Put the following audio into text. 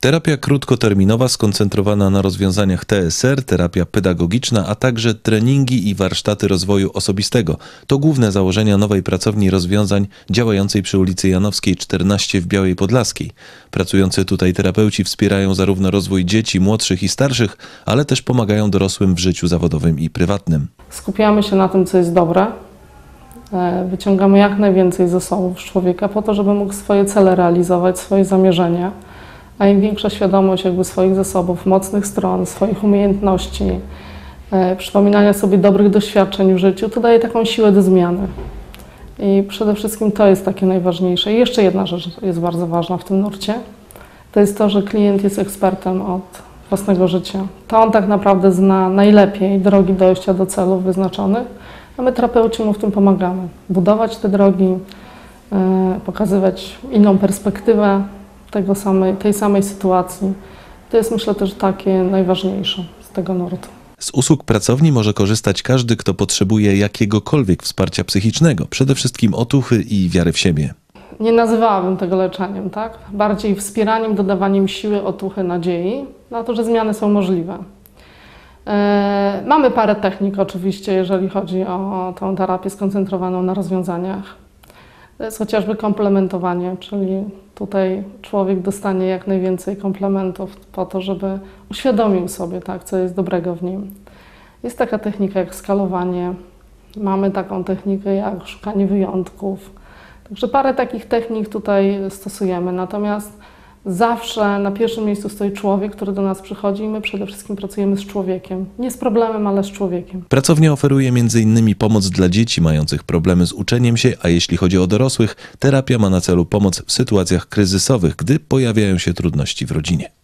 Terapia krótkoterminowa skoncentrowana na rozwiązaniach TSR, terapia pedagogiczna, a także treningi i warsztaty rozwoju osobistego. To główne założenia nowej pracowni rozwiązań działającej przy ulicy Janowskiej 14 w Białej Podlaskiej. Pracujący tutaj terapeuci wspierają zarówno rozwój dzieci młodszych i starszych, ale też pomagają dorosłym w życiu zawodowym i prywatnym. Skupiamy się na tym, co jest dobre. E, Wyciągamy jak najwięcej zasobów z człowieka po to, żeby mógł swoje cele realizować, swoje zamierzenia. A im większa świadomość jakby swoich zasobów, mocnych stron, swoich umiejętności, e, przypominania sobie dobrych doświadczeń w życiu, to daje taką siłę do zmiany. I przede wszystkim to jest takie najważniejsze. I jeszcze jedna rzecz jest bardzo ważna w tym nurcie. To jest to, że klient jest ekspertem od własnego życia. To on tak naprawdę zna najlepiej drogi dojścia do celów wyznaczonych, a my terapeuci mu w tym pomagamy. Budować te drogi, e, pokazywać inną perspektywę tego samej, tej samej sytuacji. To jest myślę też takie najważniejsze z tego nurtu. Z usług pracowni może korzystać każdy, kto potrzebuje jakiegokolwiek wsparcia psychicznego, przede wszystkim otuchy i wiary w siebie. Nie nazywałabym tego leczeniem, tak? Bardziej wspieraniem, dodawaniem siły, otuchy, nadziei na to, że zmiany są możliwe. E, Mamy parę technik oczywiście, jeżeli chodzi o tą terapię skoncentrowaną na rozwiązaniach. To jest chociażby komplementowanie, czyli tutaj człowiek dostanie jak najwięcej komplementów po to, żeby uświadomił sobie, tak, co jest dobrego w nim. Jest taka technika jak skalowanie, mamy taką technikę jak szukanie wyjątków. Także parę takich technik tutaj stosujemy. Natomiast zawsze na pierwszym miejscu stoi człowiek, który do nas przychodzi i my przede wszystkim pracujemy z człowiekiem. Nie z problemem, ale z człowiekiem. Pracownia oferuje m.in. pomoc dla dzieci mających problemy z uczeniem się, a jeśli chodzi o dorosłych, terapia ma na celu pomoc w sytuacjach kryzysowych, gdy pojawiają się trudności w rodzinie.